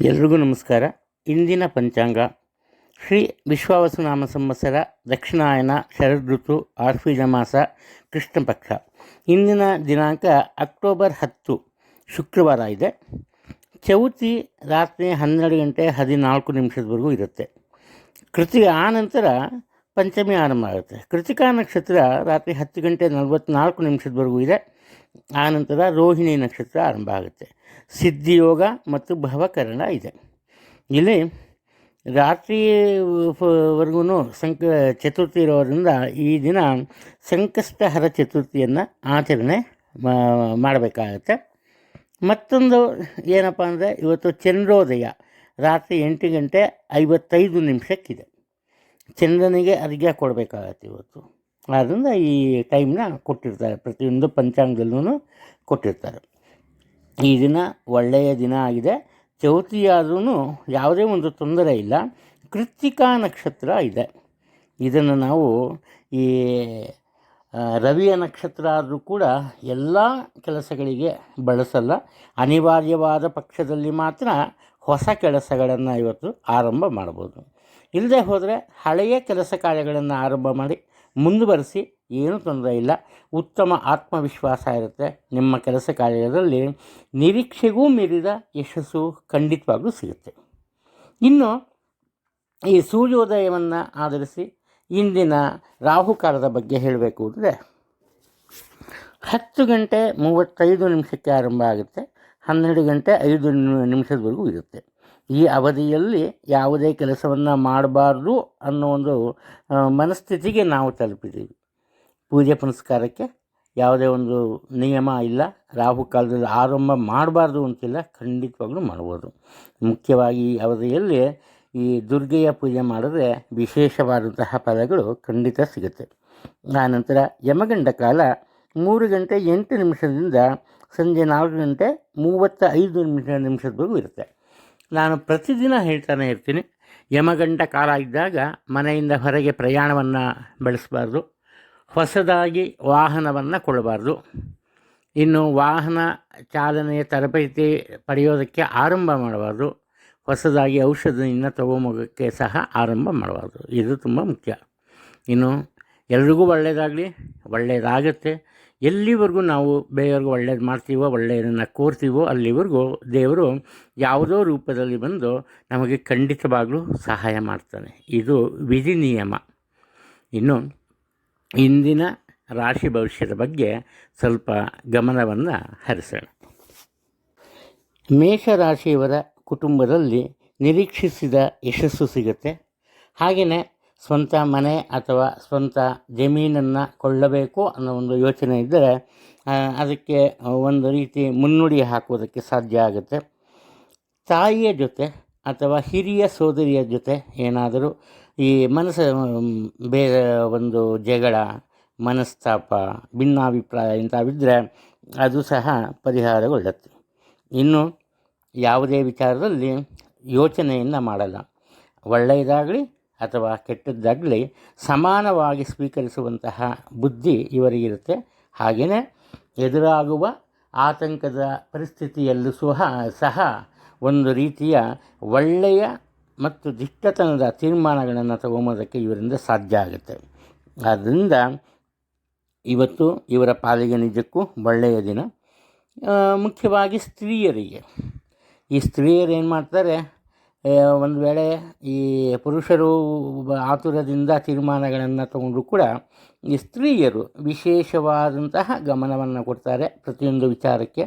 ಎಲ್ರಿಗೂ ನಮಸ್ಕಾರ. ಇಂದಿನ ಪಂಚಾಂಗ. ಶ್ರೀ ವಿಶ್ವಾವಸುನಾಮ ಸಂವತ್ಸರ, ದಕ್ಷಿಣಾಯನ ಋತು ಆಶ್ವೀಜ ಮಾಸ, ಕೃಷ್ಣ ಪಕ್ಷ. ಇಂದಿನ ದಿನಾಂಕ ಅಕ್ಟೋಬರ್ ಹತ್ತು, ಶುಕ್ರವಾರ ಇದೆ. ಚೌತಿ ರಾತ್ರಿ ಹನ್ನೆರಡು ಗಂಟೆ ಹದಿನಾಲ್ಕು ನಿಮಿಷದವರೆಗೂ ಇರುತ್ತೆ. ಕೃತಿ ಆ ನಂತರ ಪಂಚಮಿ ಆರಂಭ ಆಗುತ್ತೆ. ಕೃತಿಕಾ ನಕ್ಷತ್ರ ರಾತ್ರಿ ಹತ್ತು ಗಂಟೆ ನಲವತ್ತ್ನಾಲ್ಕು ನಿಮಿಷದವರೆಗೂ ಇದೆ. ಆ ನಂತರ ರೋಹಿಣಿ ನಕ್ಷತ್ರ ಆರಂಭ ಆಗುತ್ತೆ. ಸಿದ್ಧಿಯೋಗ ಮತ್ತು ಭವಕರಣ ಇದೆ. ಇಲ್ಲಿ ರಾತ್ರಿವರೆಗೂ ಸಂಕ ಚತುರ್ಥಿ ಇರೋದರಿಂದ ಈ ದಿನ ಸಂಕಷ್ಟಹರ ಚತುರ್ಥಿಯನ್ನು ಆಚರಣೆ ಮಾಡಬೇಕಾಗತ್ತೆ. ಮತ್ತೊಂದು ಏನಪ್ಪ ಅಂದರೆ ಇವತ್ತು ಚಂದ್ರೋದಯ ರಾತ್ರಿ ಎಂಟು ಗಂಟೆ ಐವತ್ತೈದು ನಿಮಿಷಕ್ಕಿದೆ. ಚಂದ್ರನಿಗೆ ಅರ್ಘ್ಯ ಕೊಡಬೇಕಾಗತ್ತೆ ಇವತ್ತು. ಆದ್ದರಿಂದ ಈ ಟೈಮ್ನ ಕೊಟ್ಟಿರ್ತಾರೆ. ಪ್ರತಿಯೊಂದು ಪಂಚಾಂಗದಲ್ಲೂ ಕೊಟ್ಟಿರ್ತಾರೆ. ಈ ದಿನ ಒಳ್ಳೆಯ ದಿನ ಆಗಿದೆ. ಚೌತಿಯಾದ್ರೂ ಯಾವುದೇ ಒಂದು ತೊಂದರೆ ಇಲ್ಲ. ಕೃತ್ತಿಕಾ ನಕ್ಷತ್ರ ಇದೆ. ಇದನ್ನು ನಾವು ಈ ರವಿಯ ನಕ್ಷತ್ರ ಆದರೂ ಕೂಡ ಎಲ್ಲ ಕೆಲಸಗಳಿಗೆ ಬಳಸಲ್ಲ. ಅನಿವಾರ್ಯವಾದ ಪಕ್ಷದಲ್ಲಿ ಮಾತ್ರ ಹೊಸ ಕೆಲಸಗಳನ್ನು ಇವತ್ತು ಆರಂಭ ಮಾಡ್ಬೋದು. ಇಲ್ಲದೆ ಹೋದರೆ ಹಳೆಯ ಕೆಲಸ ಕಾರ್ಯಗಳನ್ನು ಆರಂಭ ಮಾಡಿ ಮುಂದುವರಿಸಿ ಏನೂ ತೊಂದರೆ ಇಲ್ಲ. ಉತ್ತಮ ಆತ್ಮವಿಶ್ವಾಸ ಇರುತ್ತೆ. ನಿಮ್ಮ ಕೆಲಸ ಕಾರ್ಯದಲ್ಲಿ ನಿರೀಕ್ಷೆಗೂ ಮೀರಿದ ಯಶಸ್ಸು ಖಂಡಿತವಾಗ್ಲೂ ಸಿಗುತ್ತೆ. ಇನ್ನು ಈ ಸೂರ್ಯೋದಯವನ್ನು ಆಧರಿಸಿ ಇಂದಿನ ರಾಹುಕಾಲದ ಬಗ್ಗೆ ಹೇಳಬೇಕು ಅಂದರೆ ಹತ್ತು ಗಂಟೆ ಮೂವತ್ತೈದು ನಿಮಿಷಕ್ಕೆ ಆರಂಭ ಆಗುತ್ತೆ. ಹನ್ನೆರಡು ಗಂಟೆ ಐದು ನಿಮಿ- ನಿಮಿಷದವರೆಗೂ ಇರುತ್ತೆ. ಈ ಅವಧಿಯಲ್ಲಿ ಯಾವುದೇ ಕೆಲಸವನ್ನು ಮಾಡಬಾರ್ದು ಅನ್ನೋ ಒಂದು ಮನಸ್ಥಿತಿಗೆ ನಾವು ತಲುಪಿದ್ದೀವಿ. ಪೂಜೆ ಪುನಸ್ಕಾರಕ್ಕೆ ಯಾವುದೇ ಒಂದು ನಿಯಮ ಇಲ್ಲ. ರಾಹು ಕಾಲದಲ್ಲಿ ಆರಂಭ ಮಾಡಬಾರ್ದು ಅಂತಿಲ್ಲ. ಖಂಡಿತವಾಗ್ಲೂ ಮಾಡ್ಬೋದು. ಮುಖ್ಯವಾಗಿ ಅವಧಿಯಲ್ಲಿ ಈ ದುರ್ಗೆಯ ಪೂಜೆ ಮಾಡಿದ್ರೆ ವಿಶೇಷವಾದಂತಹ ಫಲಗಳು ಖಂಡಿತ ಸಿಗುತ್ತೆ. ಆನಂತರ ಯಮಗಂಡ ಕಾಲ ಮೂರು ಗಂಟೆ ಎಂಟು ನಿಮಿಷದಿಂದ ಸಂಜೆ ನಾಲ್ಕು ಗಂಟೆ ಮೂವತ್ತ ಐದು ನಿಮಿಷ ನಿಮಿಷದವರೆಗೂ ಇರುತ್ತೆ. ನಾನು ಪ್ರತಿದಿನ ಹೇಳ್ತಾನೆ ಇರ್ತೀನಿ. ಯಮಗಂಡ ಕಾಲ ಇದ್ದಾಗ ಮನೆಯಿಂದ ಹೊರಗೆ ಪ್ರಯಾಣವನ್ನು ಬೆಳೆಸಬಾರ್ದು. ಹೊಸದಾಗಿ ವಾಹನವನ್ನು ಕೊಡಬಾರ್ದು ಇನ್ನು ವಾಹನ ಚಾಲನೆಯ ತರಬೇತಿ ಪಡೆಯೋದಕ್ಕೆ ಆರಂಭ ಮಾಡಬಾರ್ದು. ಹೊಸದಾಗಿ ಔಷಧಿಯನ್ನು ತಗೊಂಬೋಗೋಕ್ಕೆ ಸಹ ಆರಂಭ ಮಾಡಬಾರ್ದು. ಇದು ತುಂಬ ಮುಖ್ಯ. ಇನ್ನು ಎಲ್ರಿಗೂ ಒಳ್ಳೆಯದಾಗಲಿ ಒಳ್ಳೆಯದಾಗತ್ತೆ ಎಲ್ಲಿವರೆಗೂ ನಾವು ಬೇರೆಯವ್ರಿಗೂ ಒಳ್ಳೇದು ಮಾಡ್ತೀವೋ ಒಳ್ಳೆಯದನ್ನು ಕೋರ್ತೀವೋ, ಅಲ್ಲಿವರೆಗೂ ದೇವರು ಯಾವುದೋ ರೂಪದಲ್ಲಿ ಬಂದು ನಮಗೆ ಖಂಡಿತವಾಗಲೂ ಸಹಾಯ ಮಾಡ್ತಾನೆ. ಇದು ವಿಧಿ ನಿಯಮ ಇನ್ನು ಇಂದಿನ ರಾಶಿ ಭವಿಷ್ಯದ ಬಗ್ಗೆ ಸ್ವಲ್ಪ ಗಮನವನ್ನು ಹರಿಸೋಣ. ಮೇಷರಾಶಿಯವರ ಕುಟುಂಬದಲ್ಲಿ ನಿರೀಕ್ಷಿಸಿದ ಯಶಸ್ಸು ಸಿಗುತ್ತೆ. ಹಾಗೆಯೇ ಸ್ವಂತ ಮನೆ ಅಥವಾ ಸ್ವಂತ ಜಮೀನನ್ನು ಕೊಳ್ಳಬೇಕು ಅನ್ನೋ ಒಂದು ಯೋಚನೆ ಇದ್ದರೆ ಅದಕ್ಕೆ ಒಂದು ರೀತಿ ಮುನ್ನುಡಿ ಹಾಕುವುದಕ್ಕೆ ಸಾಧ್ಯ ಆಗುತ್ತೆ. ತಾಯಿಯ ಜೊತೆ ಅಥವಾ ಹಿರಿಯ ಸೋದರಿಯ ಜೊತೆ ಏನಾದರೂ ಈ ಮನಸ್ಸು ಬೇರೆ ಒಂದು ಜಗಳ, ಮನಸ್ತಾಪ, ಭಿನ್ನಾಭಿಪ್ರಾಯ ಇಂಥವಿದ್ದರೆ ಅದು ಸಹ ಪರಿಹಾರಗೊಳ್ಳುತ್ತೆ. ಇನ್ನು ಯಾವುದೇ ವಿಚಾರದಲ್ಲಿ ಯೋಚನೆಯನ್ನು ಮಾಡಲ್ಲ. ಒಳ್ಳೆಯದಾಗಲಿ ಅಥವಾ ಕೆಟ್ಟದ್ದಾಗಲಿ ಸಮಾನವಾಗಿ ಸ್ವೀಕರಿಸುವಂತಹ ಬುದ್ಧಿ ಇವರಿಗಿರುತ್ತೆ. ಹಾಗೆಯೇ ಎದುರಾಗುವ ಆತಂಕದ ಪರಿಸ್ಥಿತಿಯಲ್ಲೂ ಸಹ ಸಹ ಒಂದು ರೀತಿಯ ಒಳ್ಳೆಯ ಮತ್ತು ದಿಟ್ಟತನದ ತೀರ್ಮಾನಗಳನ್ನು ತಗೊಂಬೋದಕ್ಕೆ ಇವರಿಂದ ಸಾಧ್ಯ ಆಗುತ್ತೆ. ಆದ್ದರಿಂದ ಇವತ್ತು ಇವರ ಪಾಲಿಗೆ ನಿಜಕ್ಕೂ ಒಳ್ಳೆಯ ದಿನ. ಮುಖ್ಯವಾಗಿ ಸ್ತ್ರೀಯರಿಗೆ. ಈ ಸ್ತ್ರೀಯರು ಏನು ಮಾಡ್ತಾರೆ? ಒಂದು ವೇಳೆ ಈ ಪುರುಷರು ಆತುರದಿಂದ ತೀರ್ಮಾನಗಳನ್ನು ತಗೊಂಡ್ರು ಕೂಡ ಈ ಸ್ತ್ರೀಯರು ವಿಶೇಷವಾದಂತಹ ಗಮನವನ್ನು ಕೊಡ್ತಾರೆ ಪ್ರತಿಯೊಂದು ವಿಚಾರಕ್ಕೆ.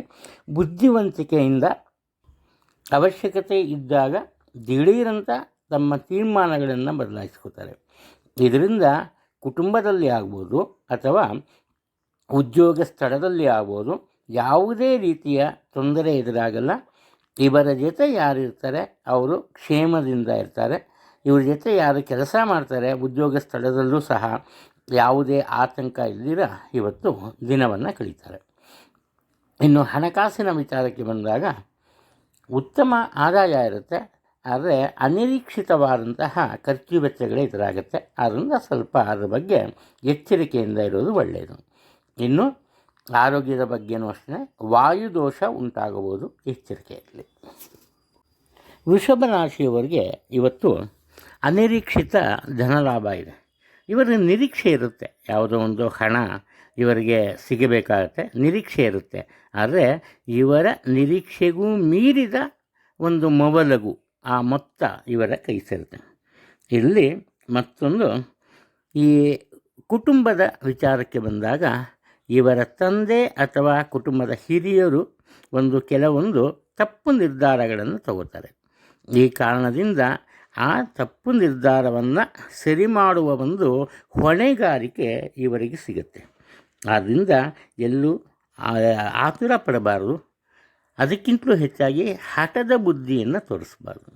ಬುದ್ಧಿವಂತಿಕೆಯಿಂದ ಅವಶ್ಯಕತೆ ಇದ್ದಾಗ ದಿಢೀರಂತ ತಮ್ಮ ತೀರ್ಮಾನಗಳನ್ನು ಬದಲಾಯಿಸ್ಕೋತಾರೆ ಇದರಿಂದ ಕುಟುಂಬದಲ್ಲಿ ಆಗ್ಬೋದು ಅಥವಾ ಉದ್ಯೋಗ ಸ್ಥಳದಲ್ಲಿ ಆಗ್ಬೋದು ಯಾವುದೇ ರೀತಿಯ ತೊಂದರೆ ಎದುರಾಗಲ್ಲ. ಇವರ ಜೊತೆ ಯಾರು ಇರ್ತಾರೆ, ಅವರು ಕ್ಷೇಮದಿಂದ ಇರ್ತಾರೆ. ಇವ್ರ ಜೊತೆ ಯಾರು ಕೆಲಸ ಮಾಡ್ತಾರೆ, ಉದ್ಯೋಗ ಸ್ಥಳದಲ್ಲೂ ಸಹ ಯಾವುದೇ ಆತಂಕ ಇಲ್ದಿರ ಇವತ್ತು ದಿನವನ್ನು ಕಳೀತಾರೆ. ಇನ್ನು ಹಣಕಾಸಿನ ವಿಚಾರಕ್ಕೆ ಬಂದಾಗ ಉತ್ತಮ ಆದಾಯ ಇರುತ್ತೆ. ಆದರೆ ಅನಿರೀಕ್ಷಿತವಾದಂತಹ ಖರ್ಚು ವೆಚ್ಚಗಳೇ ಎದುರಾಗುತ್ತೆ. ಆದ್ದರಿಂದ ಸ್ವಲ್ಪ ಅದರ ಬಗ್ಗೆ ಎಚ್ಚರಿಕೆಯಿಂದ ಇರೋದು ಒಳ್ಳೆಯದು. ಇನ್ನು ಆರೋಗ್ಯದ ಬಗ್ಗೆನೂ ಅಷ್ಟೇ, ವಾಯುದೋಷ ಉಂಟಾಗಬಹುದು ಎಚ್ಚರಿಕೆಯಲ್ಲಿ. ವೃಷಭ ರಾಶಿಯವರಿಗೆ ಇವತ್ತು ಅನಿರೀಕ್ಷಿತ ಧನಲಾಭ ಇದೆ. ಇವರ ನಿರೀಕ್ಷೆ ಇರುತ್ತೆ. ಯಾವುದೋ ಒಂದು ಹಣ ಇವರಿಗೆ ಸಿಗಬೇಕಾಗತ್ತೆ, ನಿರೀಕ್ಷೆ ಇರುತ್ತೆ. ಆದರೆ ಇವರ ನಿರೀಕ್ಷೆಗೂ ಮೀರಿದ ಒಂದು ಮೊಬಲಗು ಆ ಮೊತ್ತ ಇವರ ಕೈ ಸೇರುತ್ತೆ. ಇಲ್ಲಿ ಮತ್ತೊಂದು, ಈ ಕುಟುಂಬದ ವಿಚಾರಕ್ಕೆ ಬಂದಾಗ ಇವರ ತಂದೆ ಅಥವಾ ಕುಟುಂಬದ ಹಿರಿಯರು ಒಂದು ಕೆಲವೊಂದು ತಪ್ಪು ನಿರ್ಧಾರಗಳನ್ನು ತಗೋತಾರೆ. ಈ ಕಾರಣದಿಂದ ಆ ತಪ್ಪು ನಿರ್ಧಾರವನ್ನು ಸರಿ ಮಾಡುವ ಒಂದು ಹೊಣೆಗಾರಿಕೆ ಇವರಿಗೆ ಸಿಗುತ್ತೆ. ಆದ್ದರಿಂದ ಎಲ್ಲೂ ಆತುರ ಪಡಬಾರದು. ಅದಕ್ಕಿಂತಲೂ ಹೆಚ್ಚಾಗಿ ಹಠದ ಬುದ್ಧಿಯನ್ನು ತೋರಿಸ್ಬಾರ್ದು.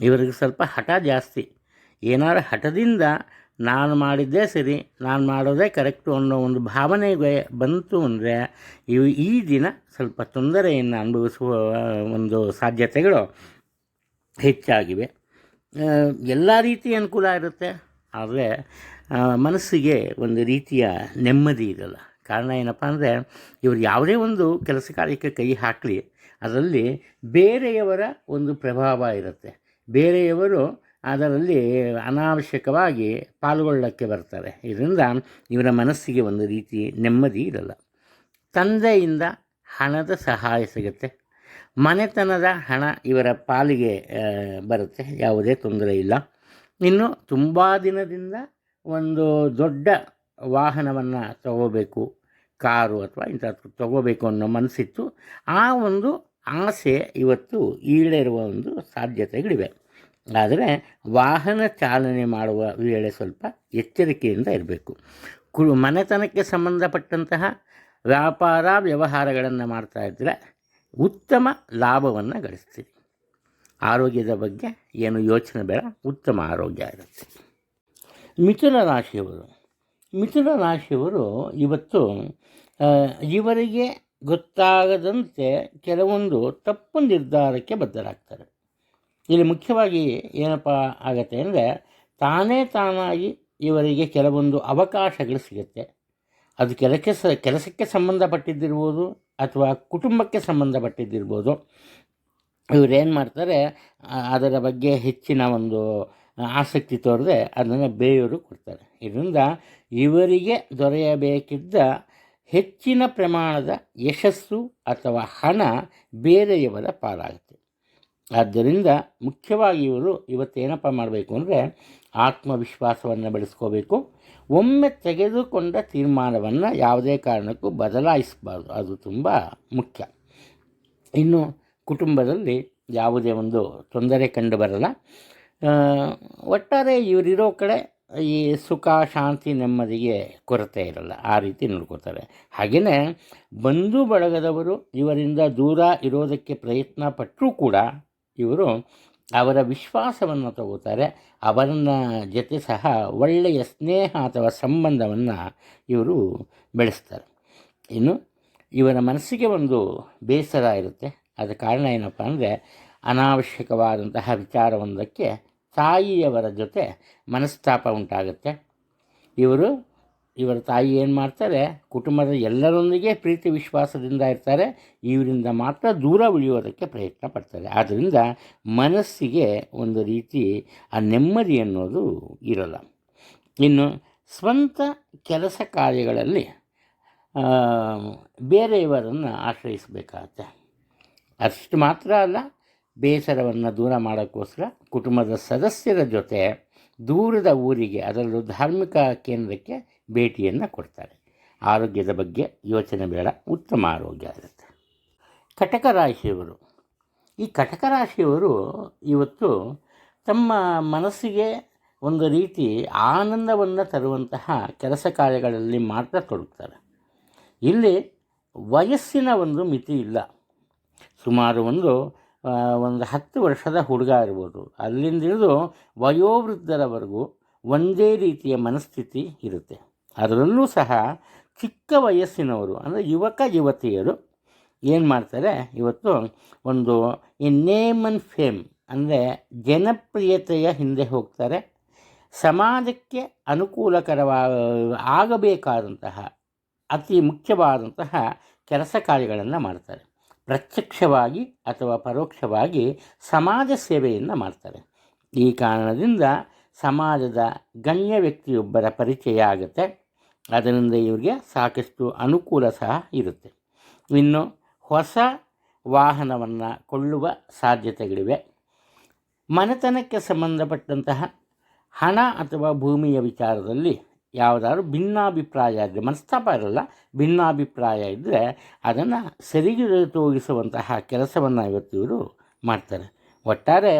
ಇವರಿಗೆ ಸ್ವಲ್ಪ ಹಠ ಜಾಸ್ತಿ. ಏನಾರು ಹಠದಿಂದ ನಾನು ಮಾಡಿದ್ದೇ ಸರಿ, ನಾನು ಮಾಡೋದೇ ಕರೆಕ್ಟು ಅನ್ನೋ ಒಂದು ಭಾವನೆ ಬಂತು ಅಂದರೆ ಇವು ಈ ದಿನ ಸ್ವಲ್ಪ ತೊಂದರೆಯನ್ನು ಅನುಭವಿಸುವ ಒಂದು ಸಾಧ್ಯತೆಗಳು ಹೆಚ್ಚಾಗಿವೆ. ಎಲ್ಲ ರೀತಿ ಅನುಕೂಲ ಇರುತ್ತೆ. ಆದರೆ ಮನಸ್ಸಿಗೆ ಒಂದು ರೀತಿಯ ನೆಮ್ಮದಿ ಇರಲ್ಲ. ಕಾರಣ ಏನಪ್ಪ ಅಂದರೆ, ಇವರು ಯಾವುದೇ ಒಂದು ಕೆಲಸ ಕಾರ್ಯಕ್ಕೆ ಕೈ ಹಾಕಲಿ, ಅದರಲ್ಲಿ ಬೇರೆಯವರ ಒಂದು ಪ್ರಭಾವ ಇರುತ್ತೆ. ಬೇರೆಯವರು ಅದರಲ್ಲಿ ಅನಾವಶ್ಯಕವಾಗಿ ಪಾಲ್ಗೊಳ್ಳಕ್ಕೆ ಬರ್ತಾರೆ. ಇದರಿಂದ ಇವರ ಮನಸ್ಸಿಗೆ ಒಂದು ರೀತಿ ನೆಮ್ಮದಿ ಇರಲ್ಲ. ತಂದೆಯಿಂದ ಹಣದ ಸಹಾಯ ಸಿಗುತ್ತೆ. ಮನೆತನದ ಹಣ ಇವರ ಪಾಲಿಗೆ ಬರುತ್ತೆ. ಯಾವುದೇ ತೊಂದರೆ ಇಲ್ಲ. ಇನ್ನು ತುಂಬ ದಿನದಿಂದ ಒಂದು ದೊಡ್ಡ ವಾಹನವನ್ನು ತಗೋಬೇಕು. ಕಾರು ಅಥವಾ ಇಂಥದ್ದು ತೊಗೋಬೇಕು ಅನ್ನೋ ಮನಸ್ಸಿತ್ತು. ಆ ಒಂದು ಆಸೆ ಇವತ್ತು ಈಡೇರುವ ಒಂದು ಸಾಧ್ಯತೆಗಳಿವೆ. ಆದರೆ ವಾಹನ ಚಾಲನೆ ಮಾಡುವ ವೇಳೆ ಸ್ವಲ್ಪ ಎಚ್ಚರಿಕೆಯಿಂದ ಇರಬೇಕು. ಕು ಮನೆತನಕ್ಕೆ ಸಂಬಂಧಪಟ್ಟಂತಹ ವ್ಯಾಪಾರ ವ್ಯವಹಾರಗಳನ್ನು ಮಾಡ್ತಾ ಇದ್ದರೆ ಉತ್ತಮ ಲಾಭವನ್ನು ಗಳಿಸ್ತೀರಿ. ಆರೋಗ್ಯದ ಬಗ್ಗೆ ಏನು ಯೋಚನೆ ಬೇಡ, ಉತ್ತಮ ಆರೋಗ್ಯ ಇರುತ್ತೆ. ಮಿಥುನ ರಾಶಿಯವರು. ಮಿಥುನ ರಾಶಿಯವರು ಇವತ್ತು ಇವರಿಗೆ ಗೊತ್ತಾಗದಂತೆ ಕೆಲವೊಂದು ತಪ್ಪು ನಿರ್ಧಾರಕ್ಕೆ ಬದ್ಧರಾಗ್ತಾರೆ. ಇಲ್ಲಿ ಮುಖ್ಯವಾಗಿ ಏನಪ್ಪ ಆಗತ್ತೆ ಅಂದರೆ ತಾನೇ ತಾನಾಗಿ ಇವರಿಗೆ ಕೆಲವೊಂದು ಅವಕಾಶಗಳು ಸಿಗುತ್ತೆ. ಅದು ಕೆಲಕ್ಕೆ ಸ, ಕೆಲಸಕ್ಕೆ ಸಂಬಂಧಪಟ್ಟಿದ್ದಿರ್ಬೋದು ಅಥವಾ ಕುಟುಂಬಕ್ಕೆ ಸಂಬಂಧಪಟ್ಟಿದ್ದಿರ್ಬೋದು. ಇವರೇನು ಮಾಡ್ತಾರೆ ಅದರ ಬಗ್ಗೆ ಹೆಚ್ಚಿನ ಒಂದು ಆಸಕ್ತಿ ತೋರದೆ ಅದನ್ನು ಬೇರೆಯವರು ಕೊಡ್ತಾರೆ. ಇದರಿಂದ ಇವರಿಗೆ ದೊರೆಯಬೇಕಿದ್ದ ಹೆಚ್ಚಿನ ಪ್ರಮಾಣದ ಯಶಸ್ಸು ಅಥವಾ ಹಣ ಬೇರೆಯವರ ಪಾಲಾಗುತ್ತೆ. ಆದ್ದರಿಂದ ಮುಖ್ಯವಾಗಿ ಇವರು ಇವತ್ತೇನಪ್ಪ ಮಾಡಬೇಕು ಅಂದರೆ ಆತ್ಮವಿಶ್ವಾಸವನ್ನು ಬೆಳೆಸ್ಕೋಬೇಕು. ಒಮ್ಮೆ ತೆಗೆದುಕೊಂಡ ತೀರ್ಮಾನವನ್ನು ಯಾವುದೇ ಕಾರಣಕ್ಕೂ ಬದಲಾಯಿಸಬಾರ್ದು. ಅದು ತುಂಬ ಮುಖ್ಯ. ಇನ್ನು ಕುಟುಂಬದಲ್ಲಿ ಯಾವುದೇ ಒಂದು ತೊಂದರೆ ಕಂಡು ಬರಲ್ಲ. ಒಟ್ಟಾರೆ ಇವರಿರೋ ಕಡೆ ಈ ಸುಖ, ಶಾಂತಿ ನೆಮ್ಮದಿಗೆ ಕೊರತೆ ಇರಲ್ಲ. ಆ ರೀತಿ ನೋಡ್ಕೋತಾರೆ ಹಾಗೆಯೇ ಬಂಧು ಬಳಗದವರು ಇವರಿಂದ ದೂರ ಇರೋದಕ್ಕೆ ಪ್ರಯತ್ನ ಪಟ್ಟರೂ ಕೂಡ ಇವರು ಅವರ ವಿಶ್ವಾಸವನ್ನು ತಗೋತಾರೆ. ಅವರನ್ನ ಜೊತೆ ಸಹ ಒಳ್ಳೆಯ ಸ್ನೇಹ ಅಥವಾ ಸಂಬಂಧವನ್ನು ಇವರು ಬೆಳೆಸ್ತಾರೆ. ಇನ್ನು ಇವರ ಮನಸ್ಸಿಗೆ ಒಂದು ಬೇಸರ ಇರುತ್ತೆ. ಅದ ಕಾರಣ ಏನಪ್ಪ ಅಂದರೆ ಅನಾವಶ್ಯಕವಾದಂತಹ ವಿಚಾರವೊಂದಕ್ಕೆ ತಾಯಿಯವರ ಜೊತೆ ಮನಸ್ತಾಪ ಉಂಟಾಗುತ್ತೆ. ಇವರು, ಇವರ ತಾಯಿ ಏನು ಮಾಡ್ತಾರೆ, ಕುಟುಂಬದ ಎಲ್ಲರೊಂದಿಗೆ ಪ್ರೀತಿ ವಿಶ್ವಾಸದಿಂದ ಇರ್ತಾರೆ, ಇವರಿಂದ ಮಾತ್ರ ದೂರ ಉಳಿಯೋದಕ್ಕೆ ಪ್ರಯತ್ನ ಪಡ್ತಾರೆ. ಆದ್ದರಿಂದ ಮನಸ್ಸಿಗೆ ಒಂದು ರೀತಿ ಆ ನೆಮ್ಮದಿ ಅನ್ನೋದು ಇರಲ್ಲ. ಇನ್ನು ಸ್ವಂತ ಕೆಲಸ ಕಾರ್ಯಗಳಲ್ಲಿ ಬೇರೆಯವರನ್ನು ಆಶ್ರಯಿಸಬೇಕಾಗತ್ತೆ. ಅಷ್ಟು ಮಾತ್ರ ಅಲ್ಲ ಬೇಸರವನ್ನು ದೂರ ಮಾಡೋಕ್ಕೋಸ್ಕರ ಕುಟುಂಬದ ಸದಸ್ಯರ ಜೊತೆ ದೂರದ ಊರಿಗೆ, ಅದರಲ್ಲೂ ಧಾರ್ಮಿಕ ಕೇಂದ್ರಕ್ಕೆ ಭೇಟಿಯನ್ನು ಕೊಡ್ತಾರೆ. ಆರೋಗ್ಯದ ಬಗ್ಗೆ ಯೋಚನೆ ಬೇಡ, ಉತ್ತಮ ಆರೋಗ್ಯ ಆಗುತ್ತೆ ಕಟಕ ರಾಶಿಯವರು. ಈ ಕಟಕ ರಾಶಿಯವರು ಇವತ್ತು ತಮ್ಮ ಮನಸ್ಸಿಗೆ ಒಂದು ರೀತಿ ಆನಂದವನ್ನು ತರುವಂತಹ ಕೆಲಸ ಕಾರ್ಯಗಳಲ್ಲಿ ಮಾತ್ರ ತೊಡಗ್ತಾರೆ. ಇಲ್ಲಿ ವಯಸ್ಸಿನ ಒಂದು ಮಿತಿ ಇಲ್ಲ. ಸುಮಾರು ಒಂದು ಒಂದು ಹತ್ತು ವರ್ಷದ ಹುಡುಗ ಇರ್ಬೋದು. ಅಲ್ಲಿಂದ ಹಿಡಿದು ವಯೋವೃದ್ಧರವರೆಗೂ ಒಂದೇ ರೀತಿಯ ಮನಸ್ಥಿತಿ ಇರುತ್ತೆ. ಅದರಲ್ಲೂ ಸಹ ಚಿಕ್ಕ ವಯಸ್ಸಿನವರು, ಅಂದರೆ ಯುವಕ ಯುವತಿಯರು ಏನು ಮಾಡ್ತಾರೆ? ಇವತ್ತು ಒಂದು ಈ ನೇಮ್ ಅಂಡ್ ಫೇಮ್, ಅಂದರೆ ಜನಪ್ರಿಯತೆಯ ಹಿಂದೆ ಹೋಗ್ತಾರೆ. ಸಮಾಜಕ್ಕೆ ಅನುಕೂಲಕರವಾ, ಆಗಬೇಕಾದಂತಹ, ಅತಿ ಮುಖ್ಯವಾದಂತಹ ಕೆಲಸ ಕಾರ್ಯಗಳನ್ನು ಮಾಡ್ತಾರೆ. ಪ್ರತ್ಯಕ್ಷವಾಗಿ ಅಥವಾ ಪರೋಕ್ಷವಾಗಿ ಸಮಾಜ ಸೇವೆಯನ್ನು ಮಾಡ್ತಾರೆ. ಈ ಕಾರಣದಿಂದ ಸಮಾಜದ ಗಣ್ಯ ವ್ಯಕ್ತಿಯೊಬ್ಬರ ಪರಿಚಯ ಆಗುತ್ತೆ. ಅದರಿಂದ ಇವರಿಗೆ ಸಾಕಷ್ಟು ಅನುಕೂಲ ಸಹ ಇರುತ್ತೆ. ಇನ್ನು ಹೊಸ ವಾಹನವನ್ನು ಕೊಳ್ಳುವ ಸಾಧ್ಯತೆಗಳಿವೆ. ಮನೆತನಕ್ಕೆ ಸಂಬಂಧಪಟ್ಟಂತಹ ಹಣ ಅಥವಾ ಭೂಮಿಯ ವಿಚಾರದಲ್ಲಿ ಯಾವುದಾದ್ರು ಭಿನ್ನಾಭಿಪ್ರಾಯ ಇದ್ದರೆ ಮನಸ್ತಾಪ ಇರಲ್ಲ, ಭಿನ್ನಾಭಿಪ್ರಾಯ ಇದ್ದರೆ ಅದನ್ನು ಸರಿಗೆ ತೋಗಿಸುವಂತಹ ಕೆಲಸವನ್ನು ಇವತ್ತು ಇವರು ಮಾಡ್ತಾರೆ. ಒಟ್ಟಾರೆ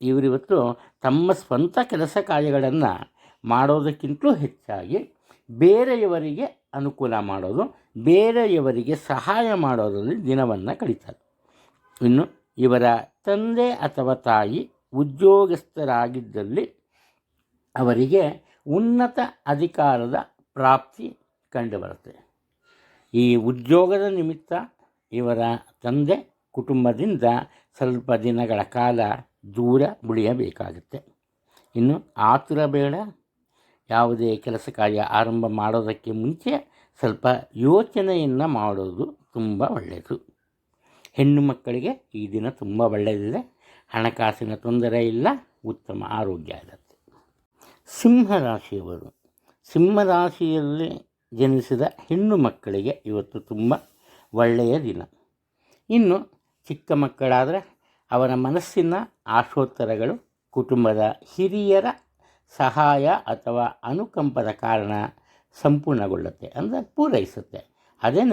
ಇವರಿವತ್ತು ತಮ್ಮ ಸ್ವಂತ ಕೆಲಸ ಕಾರ್ಯಗಳನ್ನು ಮಾಡೋದಕ್ಕಿಂತಲೂ ಹೆಚ್ಚಾಗಿ ಬೇರೆಯವರಿಗೆ ಅನುಕೂಲ ಮಾಡೋದು, ಬೇರೆಯವರಿಗೆ ಸಹಾಯ ಮಾಡೋದರಲ್ಲಿ ದಿನವನ್ನು ಕಳೀತಾರೆ. ಇನ್ನು ಇವರ ತಂದೆ ಅಥವಾ ತಾಯಿ ಉದ್ಯೋಗಸ್ಥರಾಗಿದ್ದಲ್ಲಿ ಅವರಿಗೆ ಉನ್ನತ ಅಧಿಕಾರದ ಪ್ರಾಪ್ತಿ ಕಂಡುಬರುತ್ತೆ. ಈ ಉದ್ಯೋಗದ ನಿಮಿತ್ತ ಇವರ ತಂದೆ ಕುಟುಂಬದಿಂದ ಸ್ವಲ್ಪ ದಿನಗಳ ಕಾಲ ದೂರ ಉಳಿಯಬೇಕಾಗುತ್ತೆ. ಇನ್ನು ಆತುರ ಬೇಡ. ಯಾವುದೇ ಕೆಲಸ ಕಾರ್ಯ ಆರಂಭ ಮಾಡೋದಕ್ಕೆ ಮುಂಚೆ ಸ್ವಲ್ಪ ಯೋಚನೆಯನ್ನು ಮಾಡೋದು ತುಂಬ ಒಳ್ಳೆಯದು. ಹೆಣ್ಣು ಮಕ್ಕಳಿಗೆ ಈ ದಿನ ತುಂಬ ಒಳ್ಳೆಯದಿದೆ ಹಣಕಾಸಿನ ತೊಂದರೆ ಇಲ್ಲ, ಉತ್ತಮ ಆರೋಗ್ಯ ಇರುತ್ತೆ ಸಿಂಹರಾಶಿಯವರು. ಸಿಂಹರಾಶಿಯಲ್ಲಿ ಜನಿಸಿದ ಹೆಣ್ಣು ಮಕ್ಕಳಿಗೆ ಇವತ್ತು ತುಂಬ ಒಳ್ಳೆಯ ದಿನ. ಇನ್ನು ಚಿಕ್ಕ ಮಕ್ಕಳಾದರೆ ಅವರ ಮನಸ್ಸಿನ ಆಶೋತ್ತರಗಳು ಕುಟುಂಬದ ಹಿರಿಯರ ಸಹಾಯ ಅಥವಾ ಅನುಕಂಪದ ಕಾರಣ ಸಂಪೂರ್ಣಗೊಳ್ಳುತ್ತೆ ಅಂದರೆ ಪೂರೈಸುತ್ತೆ. ಅದೇ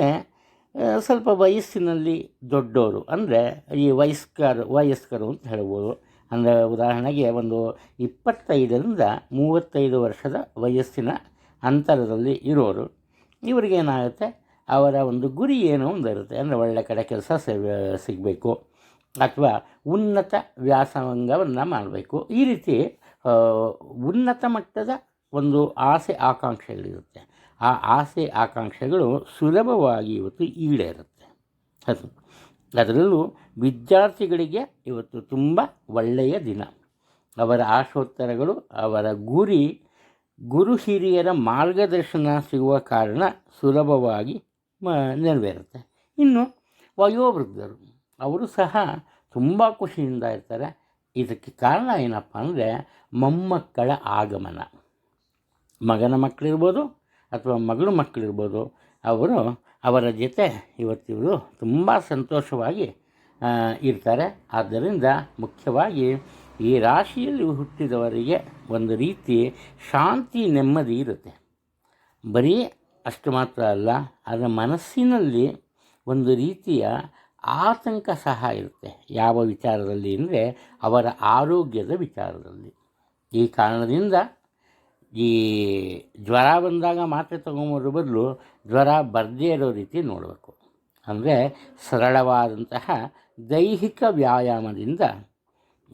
ಸ್ವಲ್ಪ ವಯಸ್ಸಿನಲ್ಲಿ ದೊಡ್ಡವರು ಅಂದರೆ ಈ ವಯಸ್ಕರು ವಯಸ್ಕರು ಅಂತ ಹೇಳ್ಬೋದು. ಅಂದರೆ ಉದಾಹರಣೆಗೆ ಒಂದು ಇಪ್ಪತ್ತೈದರಿಂದ ಮೂವತ್ತೈದು ವರ್ಷದ ವಯಸ್ಸಿನ ಅಂತರದಲ್ಲಿ ಇರೋರು ಇವ್ರಿಗೇನಾಗುತ್ತೆ ಅವರ ಒಂದು ಗುರಿ ಏನೋ ಒಂದು ಇರುತ್ತೆ. ಅಂದರೆ ಒಳ್ಳೆ ಕಡೆ ಕೆಲಸ ಸಿಗಬೇಕು, ಅಥವಾ ಉನ್ನತ ವ್ಯಾಸಂಗವನ್ನು ಮಾಡಬೇಕು. ಈ ರೀತಿ ಉನ್ನತ ಮಟ್ಟದ ಒಂದು ಆಸೆ ಆಕಾಂಕ್ಷೆಗಳಿರುತ್ತೆ. ಆ ಆಸೆ ಆಕಾಂಕ್ಷೆಗಳು ಸುಲಭವಾಗಿ ಇವತ್ತು ಈಡೇರುತ್ತೆ. ಅದು. ಅದರಲ್ಲೂ ವಿದ್ಯಾರ್ಥಿಗಳಿಗೆ ಇವತ್ತು ತುಂಬ ಒಳ್ಳೆಯ ದಿನ. ಅವರ ಆಶೋತ್ತರಗಳು, ಅವರ ಗುರಿ, ಗುರು ಹಿರಿಯರ ಮಾರ್ಗದರ್ಶನ ಸಿಗುವ ಕಾರಣ ಸುಲಭವಾಗಿ ನೆರವೇರುತ್ತೆ. ಇನ್ನು ವಯೋವೃದ್ಧರು, ಅವರು ಸಹ ತುಂಬ ಖುಷಿಯಿಂದ ಇರ್ತಾರೆ. ಇದಕ್ಕೆ ಕಾರಣ ಏನಪ್ಪ ಅಂದರೆ ಮೊಮ್ಮಕ್ಕಳ ಆಗಮನ. ಮಗನ ಮಕ್ಕಳಿರ್ಬೋದು ಅಥವಾ ಮಗಳು ಮಕ್ಕಳಿರ್ಬೋದು, ಅವರು ಅವರ ಜೊತೆ ಇವತ್ತಿವರು ತುಂಬ ಸಂತೋಷವಾಗಿ ಇರ್ತಾರೆ. ಆದ್ದರಿಂದ ಮುಖ್ಯವಾಗಿ ಈ ರಾಶಿಯಲ್ಲಿ ಹುಟ್ಟಿದವರಿಗೆ ಒಂದು ರೀತಿ ಶಾಂತಿ ನೆಮ್ಮದಿ ಇರುತ್ತೆ. ಬರೀ ಅಷ್ಟು ಮಾತ್ರ ಅಲ್ಲ, ಅದರ ಮನಸ್ಸಿನಲ್ಲಿ ಒಂದು ರೀತಿಯ ಆತಂಕ ಸಹ ಇರುತ್ತೆ. ಯಾವ ವಿಚಾರದಲ್ಲಿ ಅಂದರೆ ಅವರ ಆರೋಗ್ಯದ ವಿಚಾರದಲ್ಲಿ. ಈ ಕಾರಣದಿಂದ ಈ ಜ್ವರ ಬಂದಾಗ ಮಾತ್ರೆ ತಗೊಂಬರೋ ಬದಲು ಜ್ವರ ಬರದೇ ಇರೋ ರೀತಿ ನೋಡಬೇಕು. ಅಂದರೆ ಸರಳವಾದಂತಹ ದೈಹಿಕ ವ್ಯಾಯಾಮದಿಂದ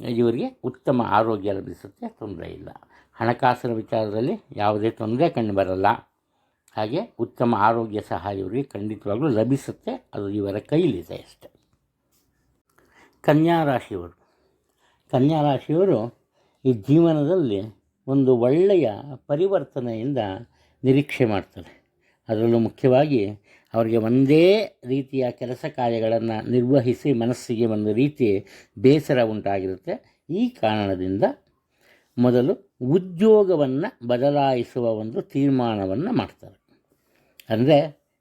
ಇವರಿಗೆ ಉತ್ತಮ ಆರೋಗ್ಯ ಲಭಿಸುತ್ತೆ, ತೊಂದರೆ ಇಲ್ಲ. ಹಣಕಾಸಿನ ವಿಚಾರದಲ್ಲಿ ಯಾವುದೇ ತೊಂದರೆ ಕಂಡು ಬರಲ್ಲ. ಹಾಗೆ ಉತ್ತಮ ಆರೋಗ್ಯ ಸಹ ಇವರಿಗೆ ಖಂಡಿತವಾಗಲೂ ಲಭಿಸುತ್ತೆ, ಅದು ಇವರ ಕೈಲಿದೆ ಅಷ್ಟೆ. ಕನ್ಯಾ ರಾಶಿಯವರು. ಕನ್ಯಾ ರಾಶಿಯವರು ಈ ಜೀವನದಲ್ಲಿ ಒಂದು ಒಳ್ಳೆಯ ಪರಿವರ್ತನೆಯಿಂದ ನಿರೀಕ್ಷೆ ಮಾಡ್ತಾರೆ. ಅದರಲ್ಲೂ ಮುಖ್ಯವಾಗಿ ಅವರಿಗೆ ಒಂದೇ ರೀತಿಯ ಕೆಲಸ ಕಾರ್ಯಗಳನ್ನು ನಿರ್ವಹಿಸಿ ಮನಸ್ಸಿಗೆ ಒಂದು ರೀತಿ ಬೇಸರ ಉಂಟಾಗಿರುತ್ತೆ. ಈ ಕಾರಣದಿಂದ ಮೊದಲು ಉದ್ಯೋಗವನ್ನು ಬದಲಾಯಿಸುವ ಒಂದು ತೀರ್ಮಾನವನ್ನು ಮಾಡ್ತಾರೆ. ಅಂದರೆ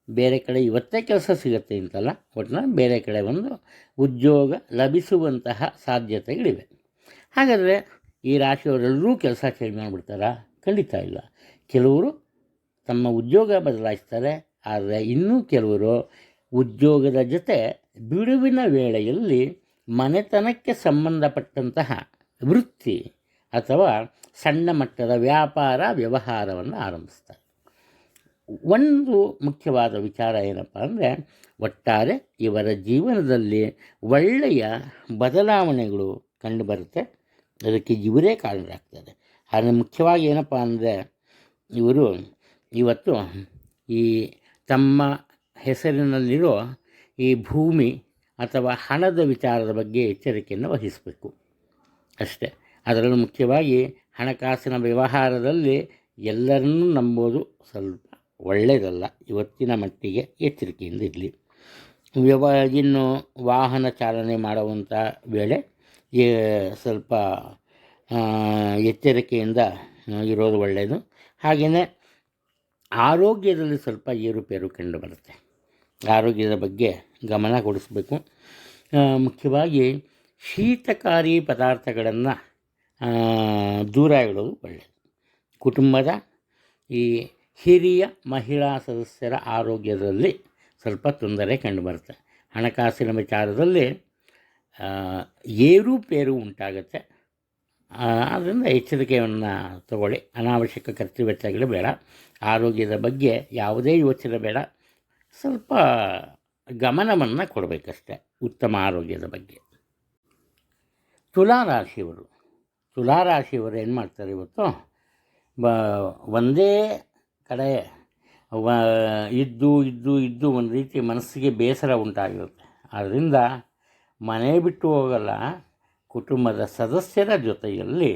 ಬೇರೆ ಕಡೆ ಇವತ್ತೇ ಕೆಲಸ ಸಿಗುತ್ತೆ ಅಂತಲ್ಲ ಒಟ್ಟಿನ ಬೇರೆ ಕಡೆ ಒಂದು ಉದ್ಯೋಗ ಲಭಿಸುವಂತಹ ಸಾಧ್ಯತೆಗಳಿವೆ. ಹಾಗಾದರೆ ಈ ರಾಶಿಯವರೆಲ್ಲರೂ ಕೆಲಸ ಚೇಂಜ್ ಮಾಡಿಬಿಡ್ತಾರಾ? ಖಂಡಿತ ಇಲ್ಲ. ಕೆಲವರು ತಮ್ಮ ಉದ್ಯೋಗ ಬದಲಾಯಿಸ್ತಾರೆ, ಆದರೆ ಇನ್ನೂ ಕೆಲವರು ಉದ್ಯೋಗದ ಜೊತೆ ಬಿಡುವಿನ ವೇಳೆಯಲ್ಲಿ ಮನೆತನಕ್ಕೆ ಸಂಬಂಧಪಟ್ಟಂತಹ ವೃತ್ತಿ ಅಥವಾ ಸಣ್ಣ ಮಟ್ಟದ ವ್ಯಾಪಾರ ವ್ಯವಹಾರವನ್ನು ಆರಂಭಿಸ್ತಾರೆ. ಒಂದು ಮುಖ್ಯವಾದ ವಿಚಾರ ಏನಪ್ಪ ಅಂದರೆ, ಒಟ್ಟಾರೆ ಇವರ ಜೀವನದಲ್ಲಿ ಒಳ್ಳೆಯ ಬದಲಾವಣೆಗಳು ಕಂಡುಬರುತ್ತೆ. ಅದಕ್ಕೆ ಇವರೇ ಕಾರಣರಾಗ್ತಾರೆ. ಆದರೆ ಮುಖ್ಯವಾಗಿ ಏನಪ್ಪ ಅಂದರೆ, ಇವರು ಇವತ್ತು ಈ ತಮ್ಮ ಹೆಸರಿನಲ್ಲಿರೋ ಈ ಭೂಮಿ ಅಥವಾ ಹಣದ ವಿಚಾರದ ಬಗ್ಗೆ ಎಚ್ಚರಿಕೆಯನ್ನು ವಹಿಸಬೇಕು. ಅಷ್ಟೇ. ಅದರಲ್ಲೂ ಮುಖ್ಯವಾಗಿ ಹಣಕಾಸಿನ ವ್ಯವಹಾರದಲ್ಲಿ ಎಲ್ಲರನ್ನೂ ನಂಬೋದು ಸ್ವಲ್ಪ ಒಳ್ಳೆಯದಲ್ಲ. ಇವತ್ತಿನ ಮಟ್ಟಿಗೆ ಎಚ್ಚರಿಕೆಯಿಂದ ಇರಲಿ. ವ್ಯವ, ಇನ್ನು ವಾಹನ ಚಾಲನೆ ಮಾಡುವಂಥ ವೇಳೆ ಸ್ವಲ್ಪ ಎಚ್ಚರಿಕೆಯಿಂದ ಇರೋದು ಒಳ್ಳೆಯದು. ಹಾಗೆಯೇ ಆರೋಗ್ಯದಲ್ಲಿ ಸ್ವಲ್ಪ ಏರುಪೇರು ಕಂಡು ಬರುತ್ತೆ. ಆರೋಗ್ಯದ ಬಗ್ಗೆ ಗಮನ ಕೊಡಿಸಬೇಕು. ಮುಖ್ಯವಾಗಿ ಶೀತಕಾರಿ ಪದಾರ್ಥಗಳನ್ನು ದೂರ ಇಡೋದು ಒಳ್ಳೆಯದು ಕುಟುಂಬದ ಈ ಹಿರಿಯ ಮಹಿಳಾ ಸದಸ್ಯರ ಆರೋಗ್ಯದಲ್ಲಿ ಸ್ವಲ್ಪ ತೊಂದರೆ ಕಂಡುಬರುತ್ತೆ ಹಣಕಾಸಿನ ವಿಚಾರದಲ್ಲಿ ಏರುಪೇರು ಉಂಟಾಗುತ್ತೆ. ಆದ್ದರಿಂದ ಎಚ್ಚರಿಕೆಯನ್ನು ತಗೊಳ್ಳಿ. ಅನಾವಶ್ಯಕ ಖರ್ಚು ವೆಚ್ಚಗಳು ಬೇಡ. ಆರೋಗ್ಯದ ಬಗ್ಗೆ ಯಾವುದೇ ಯೋಚನೆ ಬೇಡ. ಸ್ವಲ್ಪ ಗಮನವನ್ನು ಕೊಡಬೇಕಷ್ಟೆ ಉತ್ತಮ ಆರೋಗ್ಯದ ಬಗ್ಗೆ. ತುಲಾರಾಶಿಯವರು ತುಲಾರಾಶಿಯವರು ಏನು ಮಾಡ್ತಾರೆ ಇವತ್ತು? ಬ, ಒಂದೇ ಕಡೆ ಇದ್ದು ಇದ್ದು ಇದ್ದು ಒಂದು ರೀತಿ ಮನಸ್ಸಿಗೆ ಬೇಸರ ಉಂಟಾಗಿರುತ್ತೆ. ಆದ್ದರಿಂದ ಮನೆ ಬಿಟ್ಟು ಹೋಗಲ್ಲ. ಕುಟುಂಬದ ಸದಸ್ಯರ ಜೊತೆಯಲ್ಲಿ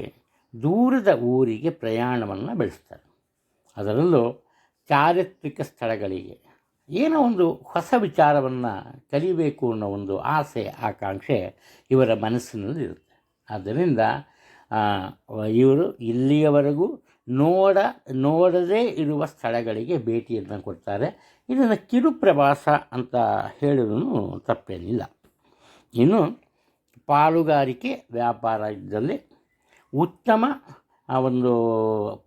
ದೂರದ ಊರಿಗೆ ಪ್ರಯಾಣವನ್ನು ಬೆಳೆಸ್ತಾರೆ. ಅದರಲ್ಲೂ ಚಾರಿತ್ರಿಕ ಸ್ಥಳಗಳಿಗೆ ಏನೋ ಒಂದು ಹೊಸ ವಿಚಾರವನ್ನು ಕಲಿಬೇಕು ಅನ್ನೋ ಒಂದು ಆಸೆ, ಆಕಾಂಕ್ಷೆ ಇವರ ಮನಸ್ಸಿನಲ್ಲಿ ಇರುತ್ತೆ. ಆದ್ದರಿಂದ ಇವರು ಇಲ್ಲಿಯವರೆಗೂ ನೋಡ, ನೋಡದೇ ಇರುವ ಸ್ಥಳಗಳಿಗೆ ಭೇಟಿಯನ್ನು ಕೊಡ್ತಾರೆ. ಇದನ್ನು ಕಿರು ಪ್ರವಾಸ ಅಂತ ಹೇಳಿದ್ರು ತಪ್ಪೇನಿಲ್ಲ. ಇನ್ನು ಪಾಲುಗಾರಿಕೆ ವ್ಯಾಪಾರ ಇದ್ದಲ್ಲಿ ಉತ್ತಮ, ಆ ಒಂದು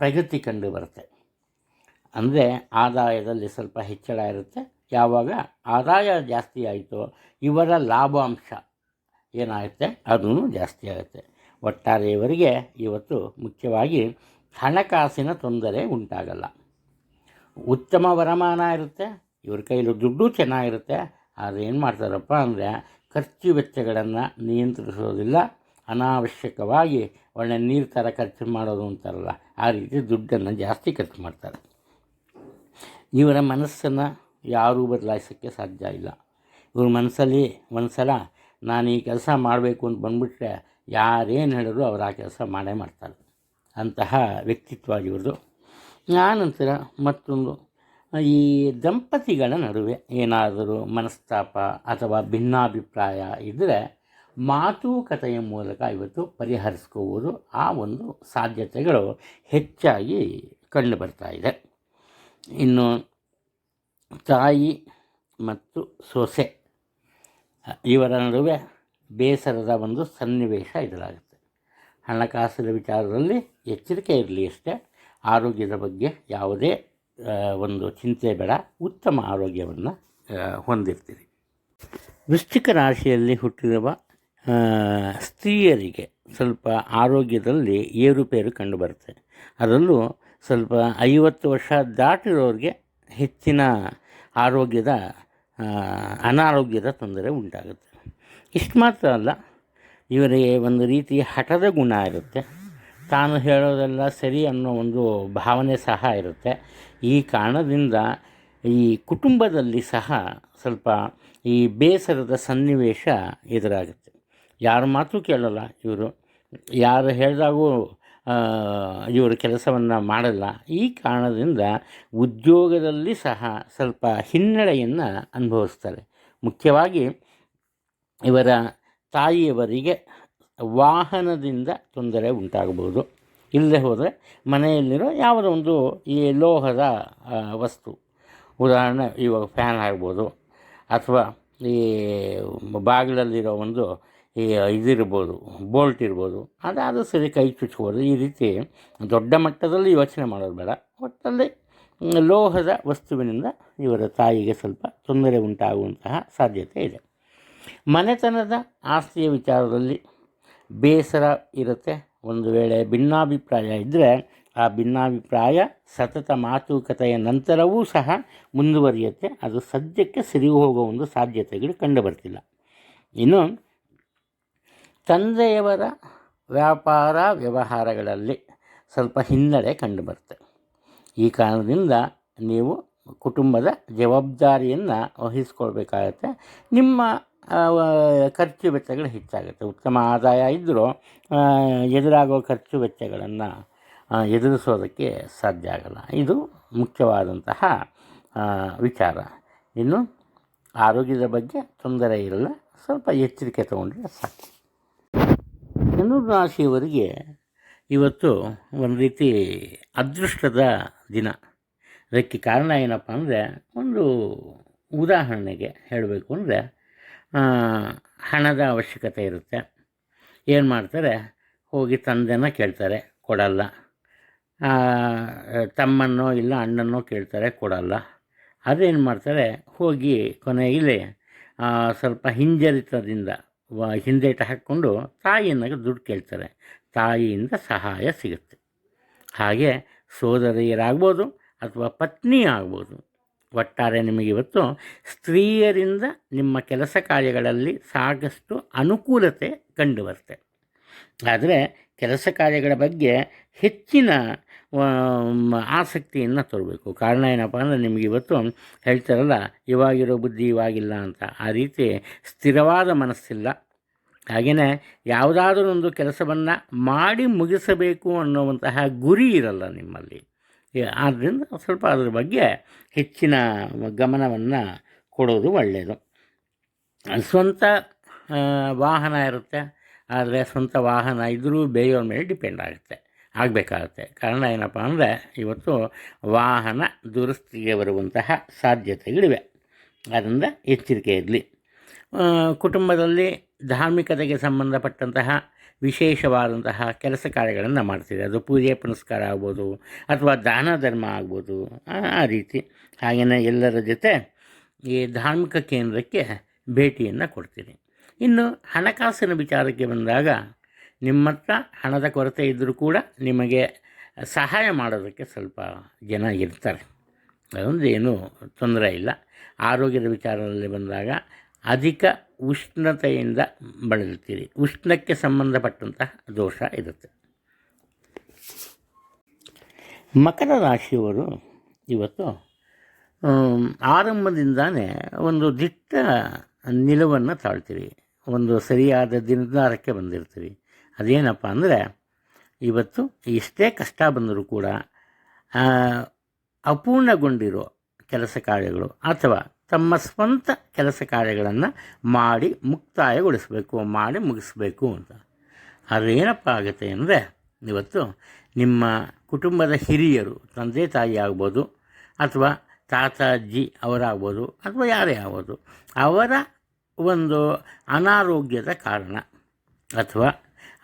ಪ್ರಗತಿ ಕಂಡು ಬರುತ್ತೆ. ಅಂದರೆ ಆದಾಯದಲ್ಲಿ ಸ್ವಲ್ಪ ಹೆಚ್ಚಳ ಇರುತ್ತೆ. ಯಾವಾಗ? ಆದಾಯ ಜಾಸ್ತಿ ಆಯಿತೋ, ಇವರ ಲಾಭಾಂಶ ಏನಾಗುತ್ತೆ? ಅದೂ ಜಾಸ್ತಿ ಆಗುತ್ತೆ. ಒಟ್ಟಾರೆಯವರಿಗೆ ಇವತ್ತು ಮುಖ್ಯವಾಗಿ ಹಣಕಾಸಿನ ತೊಂದರೆ ಉಂಟಾಗಲ್ಲ. ಉತ್ತಮ ವರಮಾನ ಇರುತ್ತೆ, ಇವ್ರ ಕೈಲಿ ದುಡ್ಡು ಚೆನ್ನಾಗಿರುತ್ತೆ. ಆದರೆ ಏನು ಮಾಡ್ತಾರಪ್ಪ ಅಂದರೆ ಖರ್ಚು ವೆಚ್ಚಗಳನ್ನು ನಿಯಂತ್ರಿಸೋದಿಲ್ಲ. ಅನಾವಶ್ಯಕವಾಗಿ ಒಳ್ಳೆ ನೀರು ಥರ ಖರ್ಚು ಮಾಡೋದು ಅಂತಾರಲ್ಲ, ಆ ರೀತಿ ದುಡ್ಡನ್ನು ಜಾಸ್ತಿ ಖರ್ಚು ಮಾಡ್ತಾರೆ. ಇವರ ಮನಸ್ಸನ್ನು ಯಾರೂ ಬದಲಾಯಿಸೋಕ್ಕೆ ಸಾಧ್ಯ ಇಲ್ಲ. ಇವ್ರ ಮನಸ್ಸಲ್ಲಿ ಒಂದು ಸಲ ನಾನು ಈ ಕೆಲಸ ಮಾಡಬೇಕು ಅಂತ ಬಂದುಬಿಟ್ರೆ ಯಾರೇನು ಹೇಳಿದ್ರು ಅವರು ಆ ಕೆಲಸ ಮಾಡೇ ಮಾಡ್ತಾರೆ. ಅಂತಹ ವ್ಯಕ್ತಿತ್ವ ಇವ್ರದ್ದು ಆನಂತರ ಮತ್ತೊಂದು ಈ ದಂಪತಿಗಳ ನಡುವೆ ಏನಾದರೂ ಮನಸ್ತಾಪ ಅಥವಾ ಭಿನ್ನಾಭಿಪ್ರಾಯ ಇದ್ದರೆ ಮಾತುಕತೆಯ ಮೂಲಕ ಇವತ್ತು ಪರಿಹರಿಸ್ಕೋಬೋದು. ಆ ಒಂದು ಸಾಧ್ಯತೆಗಳು ಹೆಚ್ಚಾಗಿ ಕಂಡುಬರ್ತಾ ಇದೆ. ಇನ್ನು ತಾಯಿ ಮತ್ತು ಸೊಸೆ, ಇವರ ನಡುವೆ ಬೇಸರದ ಒಂದು ಸನ್ನಿವೇಶ ಇದರಾಗುತ್ತೆ ಹಣಕಾಸಿನ ವಿಚಾರದಲ್ಲಿ ಎಚ್ಚರಿಕೆ ಇರಲಿ ಅಷ್ಟೇ. ಆರೋಗ್ಯದ ಬಗ್ಗೆ ಯಾವುದೇ ಒಂದು ಚಿಂತೆ ಬೇಡ, ಉತ್ತಮ ಆರೋಗ್ಯವನ್ನು ಹೊಂದಿರ್ತೀರಿ. ವೃಶ್ಚಿಕ ರಾಶಿಯಲ್ಲಿ ಹುಟ್ಟಿರುವ ಸ್ತ್ರೀಯರಿಗೆ ಸ್ವಲ್ಪ ಆರೋಗ್ಯದಲ್ಲಿ ಏರುಪೇರು ಕಂಡುಬರುತ್ತೆ. ಅದರಲ್ಲೂ ಸ್ವಲ್ಪ ಐವತ್ತು ವರ್ಷ ದಾಟಿರೋರಿಗೆ ಹೆಚ್ಚಿನ ಆರೋಗ್ಯದ ಅನಾರೋಗ್ಯದ ತೊಂದರೆ ಉಂಟಾಗುತ್ತೆ. ಇಷ್ಟು ಮಾತ್ರ ಅಲ್ಲ, ಇವರಿಗೆ ಒಂದು ರೀತಿ ಹಠದ ಗುಣ ಇರುತ್ತೆ. ತಾನು ಹೇಳೋದೆಲ್ಲ ಸರಿ ಅನ್ನೋ ಒಂದು ಭಾವನೆ ಸಹ ಇರುತ್ತೆ. ಈ ಕಾರಣದಿಂದ ಈ ಕುಟುಂಬದಲ್ಲಿ ಸಹ ಸ್ವಲ್ಪ ಈ ಬೇಸರದ ಸನ್ನಿವೇಶ ಎದುರಾಗುತ್ತೆ. ಯಾರ ಮಾತು ಕೇಳಲ್ಲ ಇವರು. ಯಾರು ಹೇಳಿದಾಗೂ ಇವರು ಕೆಲಸವನ್ನು ಮಾಡಲ್ಲ. ಈ ಕಾರಣದಿಂದ ಉದ್ಯೋಗದಲ್ಲಿ ಸಹ ಸ್ವಲ್ಪ ಹಿನ್ನಡೆಯನ್ನು ಅನುಭವಿಸ್ತಾರೆ. ಮುಖ್ಯವಾಗಿ ಇವರ ತಾಯಿಯವರಿಗೆ ವಾಹನದಿಂದ ತೊಂದರೆ ಉಂಟಾಗಬಹುದು. ಇಲ್ಲದೆ ಹೋದರೆ ಮನೆಯಲ್ಲಿರೋ ಯಾವುದೋ ಒಂದು ಈ ಲೋಹದ ವಸ್ತು. ಉದಾಹರಣೆ, ಇವಾಗ ಫ್ಯಾನ್ ಆಗ್ಬೋದು. ಅಥವಾ ಈ ಬಾಗಿಲಲ್ಲಿರೋ ಒಂದು ಈ ಇದಿರ್ಬೋದು, ಬೋಲ್ಟ್ ಇರ್ಬೋದು. ಅದಾದರೂ ಸರಿ ಕೈ ಚುಚ್ಬೋದು ಈ ರೀತಿ ದೊಡ್ಡ ಮಟ್ಟದಲ್ಲಿ ಯೋಚನೆ ಮಾಡೋದು ಬೇಡ. ಒಟ್ಟಲ್ಲಿ ಲೋಹದ ವಸ್ತುವಿನಿಂದ ಇವರ ತಾಯಿಗೆ ಸ್ವಲ್ಪ ತೊಂದರೆ ಉಂಟಾಗುವಂತಹ ಸಾಧ್ಯತೆ ಇದೆ. ಮನೆತನದ ಆಸ್ತಿಯ ವಿಚಾರದಲ್ಲಿ ಬೇಸರ ಇರುತ್ತೆ. ಒಂದು ವೇಳೆ ಭಿನ್ನಾಭಿಪ್ರಾಯ ಇದ್ದರೆ ಆ ಭಿನ್ನಾಭಿಪ್ರಾಯ ಸತತ ಮಾತುಕತೆಯ ನಂತರವೂ ಸಹ ಮುಂದುವರಿಯುತ್ತೆ. ಅದು ಸದ್ಯಕ್ಕೆ ಸರಿ ಹೋಗುವ ಒಂದು ಸಾಧ್ಯತೆಗಳು ಕಂಡುಬರ್ತಿಲ್ಲ. ಇನ್ನು ತಂದೆಯವರ ವ್ಯಾಪಾರ ವ್ಯವಹಾರಗಳಲ್ಲಿ ಸ್ವಲ್ಪ ಹಿನ್ನಡೆ ಕಂಡುಬರುತ್ತೆ. ಈ ಕಾರಣದಿಂದ ನೀವು ಕುಟುಂಬದ ಜವಾಬ್ದಾರಿಯನ್ನು ವಹಿಸ್ಕೊಳ್ಬೇಕಾಗತ್ತೆ. ನಿಮ್ಮ ಖರ್ಚು ವೆಚ್ಚಗಳು ಹೆಚ್ಚಾಗುತ್ತೆ. ಉತ್ತಮ ಆದಾಯ ಇದ್ದರೂ ಎದುರಾಗೋ ಖರ್ಚು ವೆಚ್ಚಗಳನ್ನು ಎದುರಿಸೋದಕ್ಕೆ ಸಾಧ್ಯ ಆಗಲ್ಲ. ಇದು ಮುಖ್ಯವಾದಂತಹ ವಿಚಾರ. ಇನ್ನು ಆರೋಗ್ಯದ ಬಗ್ಗೆ ತೊಂದರೆ ಇರಲ್ಲ ಸ್ವಲ್ಪ ಎಚ್ಚರಿಕೆ ತಗೊಂಡ್ರೆ ಸಾಕು. ಧನುರಾಶಿಯವರಿಗೆ ಇವತ್ತು ಒಂದು ರೀತಿ ಅದೃಷ್ಟದ ದಿನ. ಅದಕ್ಕೆ ಕಾರಣ ಏನಪ್ಪ ಅಂದರೆ, ಒಂದು ಉದಾಹರಣೆಗೆ ಹೇಳಬೇಕು ಅಂದರೆ ಹಣದ ಅವಶ್ಯಕತೆ ಇರುತ್ತೆ. ಏನು ಮಾಡ್ತಾರೆ? ಹೋಗಿ ತಂದೆನ ಕೇಳ್ತಾರೆ, ಕೊಡಲ್ಲ. ತಮ್ಮನೋ ಇಲ್ಲ ಅಣ್ಣನೋ ಕೇಳ್ತಾರೆ, ಕೊಡಲ್ಲ. ಅದೇನು ಮಾಡ್ತಾರೆ? ಹೋಗಿ ಕೊನೆಯಲ್ಲಿ ಸ್ವಲ್ಪ ಹಿಂಜರಿತದಿಂದ ಹಿಂದೇಟು ಹಾಕ್ಕೊಂಡು ತಾಯಿಯನ್ನು ದುಡ್ಡು ಕೇಳ್ತಾರೆ. ತಾಯಿಯಿಂದ ಸಹಾಯ ಸಿಗುತ್ತೆ. ಹಾಗೆ ಸೋದರಿಯರಾಗ್ಬೋದು ಅಥವಾ ಪತ್ನಿ ಆಗ್ಬೋದು. ಒಟ್ಟಾರೆ ನಿಮಗಿವತ್ತು ಸ್ತ್ರೀಯರಿಂದ ನಿಮ್ಮ ಕೆಲಸ ಕಾರ್ಯಗಳಲ್ಲಿ ಸಾಕಷ್ಟು ಅನುಕೂಲತೆ ಕಂಡುಬರುತ್ತೆ ಆದರೆ ಕೆಲಸ ಕಾರ್ಯಗಳ ಬಗ್ಗೆ ಹೆಚ್ಚಿನ ಆಸಕ್ತಿಯನ್ನು ತರಬೇಕು. ಕಾರಣ ಏನಪ್ಪ ಅಂದರೆ ನಿಮಗೆ ಇವತ್ತು ಹೇಳ್ತಾರಲ್ಲ, ಇವಾಗಿರೋ ಬುದ್ಧಿ ಇವಾಗಿಲ್ಲ ಅಂತ. ಆ ರೀತಿ ಸ್ಥಿರವಾದ ಮನಸ್ಸಿಲ್ಲ. ಹಾಗೆಯೇ ಯಾವುದಾದ್ರೂ ಒಂದು ಕೆಲಸವನ್ನು ಮಾಡಿ ಮುಗಿಸಬೇಕು ಅನ್ನುವಂತಹ ಗುರಿ ಇರಲ್ಲ ನಿಮ್ಮಲ್ಲಿ. ಆದ್ದರಿಂದ ಸ್ವಲ್ಪ ಅದರ ಬಗ್ಗೆ ಹೆಚ್ಚಿನ ಗಮನವನ್ನು ಕೊಡೋದು ಒಳ್ಳೆಯದು ಸ್ವಂತ ವಾಹನ ಇರುತ್ತೆ. ಆದರೆ ಸ್ವಂತ ವಾಹನ ಇದ್ದರೂ ಬೇರೆಯವ್ರ ಮೇಲೆ ಡಿಪೆಂಡ್ ಆಗುತ್ತೆ. ಆಗಬೇಕಾಗುತ್ತೆ. ಕಾರಣ ಏನಪ್ಪ ಅಂದರೆ ಇವತ್ತು ವಾಹನ ದುರಸ್ತಿಗೆ ಬರುವಂತಹ ಸಾಧ್ಯತೆಗಳಿವೆ. ಆದ್ದರಿಂದ ಎಚ್ಚರಿಕೆ ಇರಲಿ. ಕುಟುಂಬದಲ್ಲಿ ಧಾರ್ಮಿಕತೆಗೆ ಸಂಬಂಧಪಟ್ಟಂತಹ ವಿಶೇಷವಾದಂತಹ ಕೆಲಸ ಕಾರ್ಯಗಳನ್ನು ಮಾಡ್ತೀರಿ ಅದು ಪೂಜೆ, ಪುನಸ್ಕಾರ ಆಗ್ಬೋದು, ಅಥವಾ ದಾನ ಧರ್ಮ ಆಗ್ಬೋದು. ಆ ಆ ರೀತಿ. ಹಾಗೆಯೇ ಎಲ್ಲರ ಜೊತೆ ಈ ಧಾರ್ಮಿಕ ಕೇಂದ್ರಕ್ಕೆ ಭೇಟಿಯನ್ನು ಕೊಡ್ತೀನಿ. ಇನ್ನು ಹಣಕಾಸಿನ ವಿಚಾರಕ್ಕೆ ಬಂದಾಗ ನಿಮ್ಮ ಹತ್ರ ಹಣದ ಕೊರತೆ ಇದ್ದರೂ ಕೂಡ ನಿಮಗೆ ಸಹಾಯ ಮಾಡೋದಕ್ಕೆ ಸ್ವಲ್ಪ ಜನ ಇರ್ತಾರೆ. ಅದೊಂದು ಏನೂ ತೊಂದರೆ ಇಲ್ಲ. ಆರೋಗ್ಯದ ವಿಚಾರದಲ್ಲಿ ಬಂದಾಗ ಅಧಿಕ ಉಷ್ಣತೆಯಿಂದ ಬಳಲುತ್ತೀರಿ. ಉಷ್ಣಕ್ಕೆ ಸಂಬಂಧಪಟ್ಟಂತಹ ದೋಷ ಇರುತ್ತೆ. ಮಕರ ರಾಶಿಯವರು ಇವತ್ತು ಆರಂಭದಿಂದಾನೇ ಒಂದು ದಿಟ್ಟ ನಿಲುವನ್ನು ತಾಳ್ತೀರಿ. ಒಂದು ಸರಿಯಾದ ನಿರ್ಧಾರಕ್ಕೆ ಬಂದಿರ್ತೀರಿ. ಅದೇನಪ್ಪ ಅಂದರೆ, ಇವತ್ತು ಎಷ್ಟೇ ಕಷ್ಟ ಬಂದರೂ ಕೂಡ ಅಪೂರ್ಣಗೊಂಡಿರೋ ಕೆಲಸ ಕಾರ್ಯಗಳು ಅಥವಾ ತಮ್ಮ ಸ್ವಂತ ಕೆಲಸ ಕಾರ್ಯಗಳನ್ನು ಮಾಡಿ ಮುಕ್ತಾಯಗೊಳಿಸಬೇಕು, ಮಾಡಿ ಮುಗಿಸಬೇಕು ಅಂತ. ಅದೇನಪ್ಪ ಆಗುತ್ತೆ ಅಂದರೆ, ಇವತ್ತು ನಿಮ್ಮ ಕುಟುಂಬದ ಹಿರಿಯರು, ತಂದೆ ತಾಯಿ ಆಗ್ಬೋದು, ಅಥವಾ ತಾತ ಅಜ್ಜಿ ಅವರಾಗ್ಬೋದು, ಅಥವಾ ಯಾರೇ ಆಗ್ಬೋದು, ಅವರ ಒಂದು ಅನಾರೋಗ್ಯದ ಕಾರಣ, ಅಥವಾ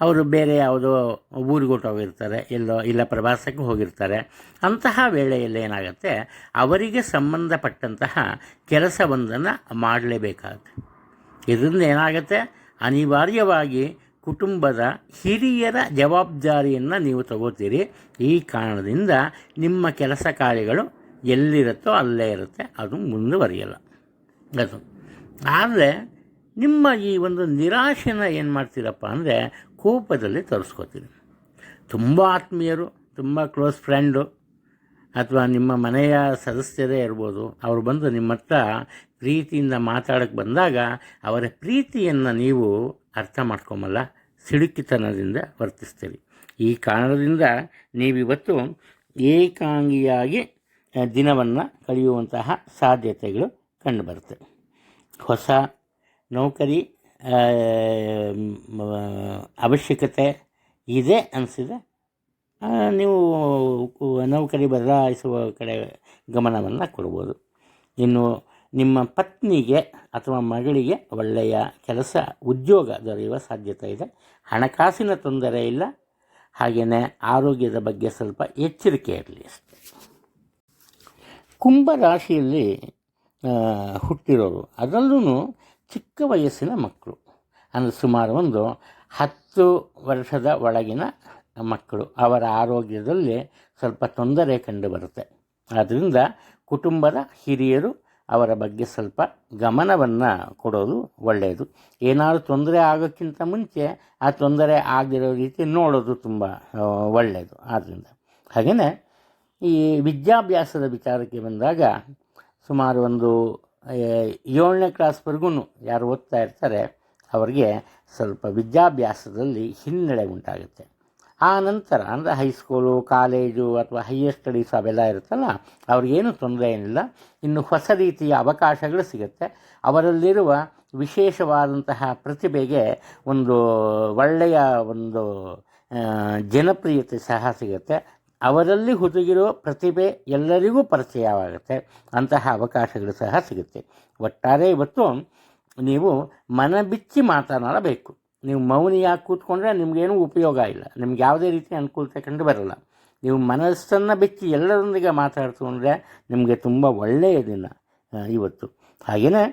ಅವರು ಬೇರೆ ಯಾವುದೋ ಊರಿಗೆ ಹೊರ್ಟೋಗಿರ್ತಾರೆ ಎಲ್ಲೋ, ಇಲ್ಲ ಪ್ರವಾಸಕ್ಕೆ ಹೋಗಿರ್ತಾರೆ. ಅಂತಹ ವೇಳೆಯಲ್ಲಿ ಏನಾಗುತ್ತೆ, ಅವರಿಗೆ ಸಂಬಂಧಪಟ್ಟಂತಹ ಕೆಲಸವೊಂದನ್ನು ಮಾಡಲೇಬೇಕಾಗುತ್ತೆ. ಇದರಿಂದ ಏನಾಗುತ್ತೆ, ಅನಿವಾರ್ಯವಾಗಿ ಕುಟುಂಬದ ಹಿರಿಯರ ಜವಾಬ್ದಾರಿಯನ್ನು ನೀವು ತಗೋತೀರಿ. ಈ ಕಾರಣದಿಂದ ನಿಮ್ಮ ಕೆಲಸ ಕಾರ್ಯಗಳು ಎಲ್ಲಿರುತ್ತೋ ಅಲ್ಲೇ ಇರುತ್ತೆ, ಅದು ಮುಂದುವರಿಯಲ್ಲ. ಅದು. ಆದರೆ, ನಿಮ್ಮ ಈ ಒಂದು ನಿರಾಶೆನ ಏನು ಮಾಡ್ತೀರಪ್ಪ ಅಂದರೆ ಕೋಪದಲ್ಲಿ ತೋರಿಸ್ಕೋತೀನಿ. ತುಂಬ ಆತ್ಮೀಯರು, ತುಂಬ ಕ್ಲೋಸ್ ಫ್ರೆಂಡು ಅಥವಾ ನಿಮ್ಮ ಮನೆಯ ಸದಸ್ಯರೇ ಇರ್ಬೋದು, ಅವರು ಬಂದು ನಿಮ್ಮ ಹತ್ರ ಪ್ರೀತಿಯಿಂದ ಮಾತಾಡೋಕ್ಕೆ ಬಂದಾಗ ಅವರ ಪ್ರೀತಿಯನ್ನು ನೀವು ಅರ್ಥ ಮಾಡ್ಕೊಂಬಲ್ಲ, ಸಿಡುಕಿತನದಿಂದ ವರ್ತಿಸ್ತೀರಿ. ಈ ಕಾರಣದಿಂದ ನೀವಿವತ್ತು ಏಕಾಂಗಿಯಾಗಿ ದಿನವನ್ನು ಕಳೆಯುವಂತಹ ಸಾಧ್ಯತೆಗಳು ಕಂಡುಬರುತ್ತೆ. ಹೊಸ ನೌಕರಿ ಅವಶ್ಯಕತೆ ಇದೆ ಅನಿಸಿದೆ. ನೀವು ನೌಕರಿ ಬದಲಾಯಿಸುವ ಕಡೆ ಗಮನವನ್ನು ಕೊಡ್ಬೋದು. ಇನ್ನು ನಿಮ್ಮ ಪತ್ನಿಗೆ ಅಥವಾ ಮಗಳಿಗೆ ಒಳ್ಳೆಯ ಕೆಲಸ, ಉದ್ಯೋಗ ದೊರೆಯುವ ಸಾಧ್ಯತೆ ಇದೆ. ಹಣಕಾಸಿನ ತೊಂದರೆ ಇಲ್ಲ. ಹಾಗೆಯೇ ಆರೋಗ್ಯದ ಬಗ್ಗೆ ಸ್ವಲ್ಪ ಎಚ್ಚರಿಕೆ ಇರಲಿ ಕುಂಭ ರಾಶಿಯಲ್ಲಿ ಹುಟ್ಟಿರೋರು ಅದರಲ್ಲೂ ಚಿಕ್ಕ ವಯಸ್ಸಿನ ಮಕ್ಕಳು. ಅಂದರೆ ಸುಮಾರು ಒಂದು ಹತ್ತು ವರ್ಷದ ಒಳಗಿನ ಮಕ್ಕಳು. ಅವರ ಆರೋಗ್ಯದಲ್ಲಿ ಸ್ವಲ್ಪ ತೊಂದರೆ ಕಂಡುಬರುತ್ತೆ. ಆದ್ದರಿಂದ ಕುಟುಂಬದ ಹಿರಿಯರು ಅವರ ಬಗ್ಗೆ ಸ್ವಲ್ಪ ಗಮನವನ್ನು ಕೊಡೋದು ಒಳ್ಳೆಯದು. ಏನಾದರೂ ತೊಂದರೆ ಆಗೋಕ್ಕಿಂತ ಮುಂಚೆ ಆ ತೊಂದರೆ ಆಗದಿರೋ ರೀತಿ ನೋಡೋದು ತುಂಬ ಒಳ್ಳೆಯದು. ಆದ್ದರಿಂದ ಹಾಗೆಯೇ ಈ ವಿದ್ಯಾಭ್ಯಾಸದ ವಿಚಾರಕ್ಕೆ ಬಂದಾಗ ಸುಮಾರು ಒಂದು ಏಳನೇ ಕ್ಲಾಸ್ವರೆಗೂ ಯಾರು ಓದ್ತಾ ಇರ್ತಾರೆ, ಅವರಿಗೆ ಸ್ವಲ್ಪ ವಿದ್ಯಾಭ್ಯಾಸದಲ್ಲಿ ಹಿನ್ನಡೆ ಉಂಟಾಗುತ್ತೆ. ಆ ನಂತರ ಅಂದರೆ ಹೈಸ್ಕೂಲು ಕಾಲೇಜು ಅಥವಾ ಹೈಯರ್ ಸ್ಟಡೀಸ್ ಅವೆಲ್ಲ ಇರುತ್ತಲ್ಲ, ಅವ್ರಿಗೇನು ತೊಂದರೆ ಏನಿಲ್ಲ. ಇನ್ನು ಹೊಸ ರೀತಿಯ ಅವಕಾಶಗಳು ಸಿಗುತ್ತೆ. ಅವರಲ್ಲಿರುವ ವಿಶೇಷವಾದಂತಹ ಪ್ರತಿಭೆಗೆ ಒಂದು ಒಳ್ಳೆಯ ಒಂದು ಜನಪ್ರಿಯತೆ ಸಹ ಸಿಗುತ್ತೆ. ಅವರಲ್ಲಿ ಹುದುಗಿರೋ ಪ್ರತಿಭೆ ಎಲ್ಲರಿಗೂ ಪರಿಚಯವಾಗುತ್ತೆ. ಅಂತಹ ಅವಕಾಶಗಳು ಸಹ ಸಿಗುತ್ತೆ. ಒಟ್ಟಾರೆ ಇವತ್ತು ನೀವು ಮನ ಬಿಚ್ಚಿ ಮಾತನಾಡಬೇಕು. ನೀವು ಮೌನಿಯಾಗಿ ಕೂತ್ಕೊಂಡ್ರೆ ನಿಮಗೇನೂ ಉಪಯೋಗ ಇಲ್ಲ. ನಿಮ್ಗೆ ಯಾವುದೇ ರೀತಿ ಅನುಕೂಲತೆ ಕಂಡು ಬರಲ್ಲ. ನೀವು ಮನಸ್ಸನ್ನು ಬಿಚ್ಚಿ ಎಲ್ಲರೊಂದಿಗೆ ಮಾತಾಡ್ಕೊಂಡ್ರೆ ನಿಮಗೆ ತುಂಬ ಒಳ್ಳೆಯ ದಿನ ಇವತ್ತು. ಹಾಗೆಯೇ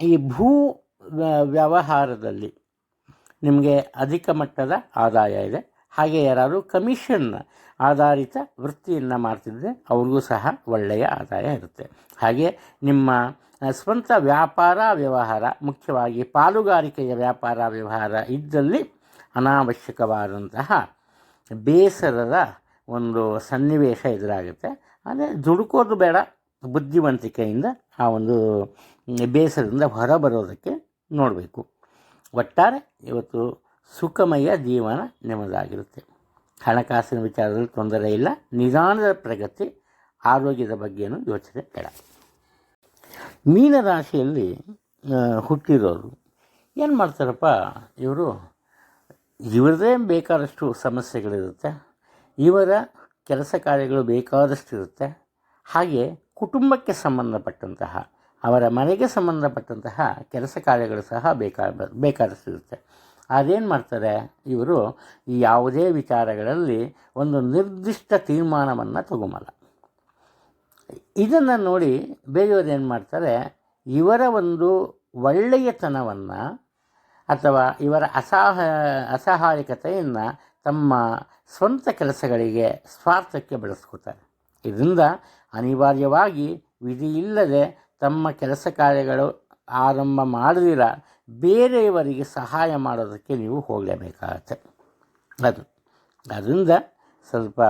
ಈ ಭೂ ವ್ಯವಹಾರದಲ್ಲಿ ನಿಮಗೆ ಅಧಿಕ ಮಟ್ಟದ ಆದಾಯ ಇದೆ. ಹಾಗೆ ಯಾರಾದರೂ ಕಮಿಷನ್ ಆಧಾರಿತ ವೃತ್ತಿಯನ್ನು ಮಾಡ್ತಿದ್ದರೆ ಅವ್ರಿಗೂ ಸಹ ಒಳ್ಳೆಯ ಆದಾಯ ಇರುತ್ತೆ. ಹಾಗೆ ನಿಮ್ಮ ಸ್ವಂತ ವ್ಯಾಪಾರ ವ್ಯವಹಾರ, ಮುಖ್ಯವಾಗಿ ಪಾಲುಗಾರಿಕೆಯ ವ್ಯಾಪಾರ ವ್ಯವಹಾರ ಇದ್ದಲ್ಲಿ ಅನಾವಶ್ಯಕವಾದಂತಹ ಬೇಸರದ ಒಂದು ಸನ್ನಿವೇಶ ಎದುರಾಗುತ್ತೆ. ಆದರೆ ದುಡುಕೋದು ಬೇಡ, ಬುದ್ಧಿವಂತಿಕೆಯಿಂದ ಆ ಒಂದು ಬೇಸರದಿಂದ ಹೊರಬರೋದಕ್ಕೆ ನೋಡಬೇಕು. ಒಟ್ಟಾರೆ ಇವತ್ತು ಸುಖಮಯ ಜೀವನ ನಿಮ್ಮದಾಗಿರುತ್ತೆ. ಹಣಕಾಸಿನ ವಿಚಾರದಲ್ಲಿ ತೊಂದರೆ ಇಲ್ಲ. ನಿಧಾನದ ಪ್ರಗತಿ, ಆರೋಗ್ಯದ ಬಗ್ಗೆಯೂ ಯೋಚನೆ ಬೇಡ. ಮೀನರಾಶಿಯಲ್ಲಿ ಹುಟ್ಟಿರೋರು ಏನು ಮಾಡ್ತಾರಪ್ಪ? ಇವರು ಇವರದೇ ಬೇಕಾದಷ್ಟು ಸಮಸ್ಯೆಗಳಿರುತ್ತೆ. ಇವರ ಕೆಲಸ ಕಾರ್ಯಗಳು ಬೇಕಾದಷ್ಟು ಇರುತ್ತೆ ಹಾಗೆ ಕುಟುಂಬಕ್ಕೆ ಸಂಬಂಧಪಟ್ಟಂತಹ, ಅವರ ಮನೆಗೆ ಸಂಬಂಧಪಟ್ಟಂತಹ ಕೆಲಸ ಕಾರ್ಯಗಳು ಸಹ ಬೇಕಾದ ಬೇಕಾದಷ್ಟು ಇರುತ್ತೆ ಅದೇನು ಮಾಡ್ತಾರೆ? ಇವರು ಈ ಯಾವುದೇ ವಿಚಾರಗಳಲ್ಲಿ ಒಂದು ನಿರ್ದಿಷ್ಟ ತೀರ್ಮಾನವನ್ನು ತಗೊಂಬಲ್ಲ. ಇದನ್ನು ನೋಡಿ ಬೇರೆಯವರು ಏನು ಮಾಡ್ತಾರೆ? ಇವರ ಒಂದು ಒಳ್ಳೆಯತನವನ್ನು ಅಥವಾ ಇವರ ಅಸಹ, ಅಸಹಾಯಕತೆಯನ್ನು ತಮ್ಮ ಸ್ವಂತ ಕೆಲಸಗಳಿಗೆ ಸ್ವಾರ್ಥಕ್ಕೆ ಬಳಸ್ಕೋತಾರೆ. ಇದರಿಂದ ಅನಿವಾರ್ಯವಾಗಿ ವಿಧಿ ಇಲ್ಲದೆ ತಮ್ಮ ಕೆಲಸ ಕಾರ್ಯಗಳು ಆರಂಭ ಮಾಡದಿರ ಬೇರೆಯವರಿಗೆ ಸಹಾಯ ಮಾಡೋದಕ್ಕೆ ನೀವು ಹೋಗಲೇಬೇಕಾಗತ್ತೆ. ಅದು. ಅದರಿಂದ ಸ್ವಲ್ಪ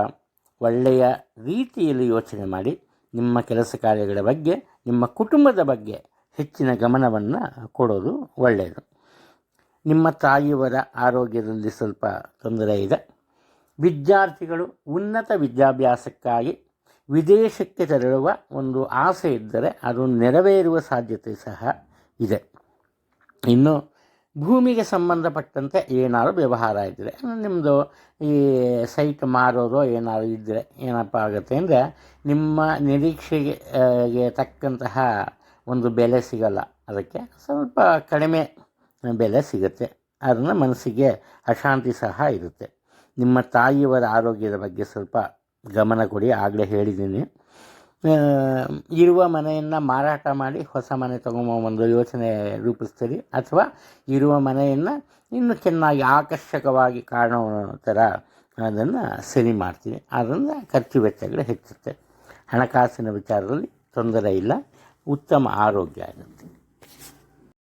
ಒಳ್ಳೆಯ ರೀತಿಯಲ್ಲಿ ಯೋಚನೆ ಮಾಡಿ, ನಿಮ್ಮ ಕೆಲಸ ಕಾರ್ಯಗಳ ಬಗ್ಗೆ, ನಿಮ್ಮ ಕುಟುಂಬದ ಬಗ್ಗೆ ಹೆಚ್ಚಿನ ಗಮನವನ್ನು ಕೊಡೋದು ಒಳ್ಳೆಯದು. ನಿಮ್ಮ ತಾಯಿಯವರ ಆರೋಗ್ಯದಲ್ಲಿ ಸ್ವಲ್ಪ ತೊಂದರೆ ಇದೆ. ವಿದ್ಯಾರ್ಥಿಗಳು ಉನ್ನತ ವಿದ್ಯಾಭ್ಯಾಸಕ್ಕಾಗಿ ವಿದೇಶಕ್ಕೆ ತೆರಳುವ ಒಂದು ಆಸೆ ಇದ್ದರೆ ಅದು ನೆರವೇರುವ ಸಾಧ್ಯತೆ ಸಹ ಇದೆ. ಇನ್ನು ಭೂಮಿಗೆ ಸಂಬಂಧಪಟ್ಟಂತೆ ಏನಾದ್ರು ವ್ಯವಹಾರ ಇದ್ದರೆ ನಿಮ್ಮದು ಈ ಸೈಟ್ ಮಾರೋದು ಏನಾದ್ರು ಇದ್ದರೆ ಏನಪ್ಪ ಆಗುತ್ತೆ ಅಂದರೆ, ನಿಮ್ಮ ನಿರೀಕ್ಷೆಗೆ ತಕ್ಕಂತಹ ಒಂದು ಬೆಲೆ ಸಿಗಲ್ಲ. ಅದಕ್ಕೆ ಸ್ವಲ್ಪ ಕಡಿಮೆ ಬೆಲೆ ಸಿಗುತ್ತೆ. ಅದನ್ನು ಮನಸ್ಸಿಗೆ ಅಶಾಂತಿ ಸಹ ಇರುತ್ತೆ. ನಿಮ್ಮ ತಾಯಿಯವರ ಆರೋಗ್ಯದ ಬಗ್ಗೆ ಸ್ವಲ್ಪ ಗಮನ ಕೊಡಿ. ಆಗಲೇ ಹೇಳಿದ್ದೀನಿ. ಇರುವ ಮನೆಯನ್ನು ಮಾರಾಟ ಮಾಡಿ ಹೊಸ ಮನೆ ತಗೊಂಬ ಒಂದು ಯೋಚನೆ ರೂಪಿಸ್ತೀರಿ? ಅಥವಾ ಇರುವ ಮನೆಯನ್ನು ಇನ್ನೂ ಚೆನ್ನಾಗಿ ಆಕರ್ಷಕವಾಗಿ ಕಾಣೋ ಥರ ಅದನ್ನು ಸರಿ ಮಾಡ್ತೀವಿ ಅದರಿಂದ ಖರ್ಚು ವೆಚ್ಚಗಳು ಹೆಚ್ಚುತ್ತೆ. ಹಣಕಾಸಿನ ವಿಚಾರದಲ್ಲಿ ತೊಂದರೆ ಇಲ್ಲ. ಉತ್ತಮ ಆರೋಗ್ಯ ಆಗುತ್ತೆ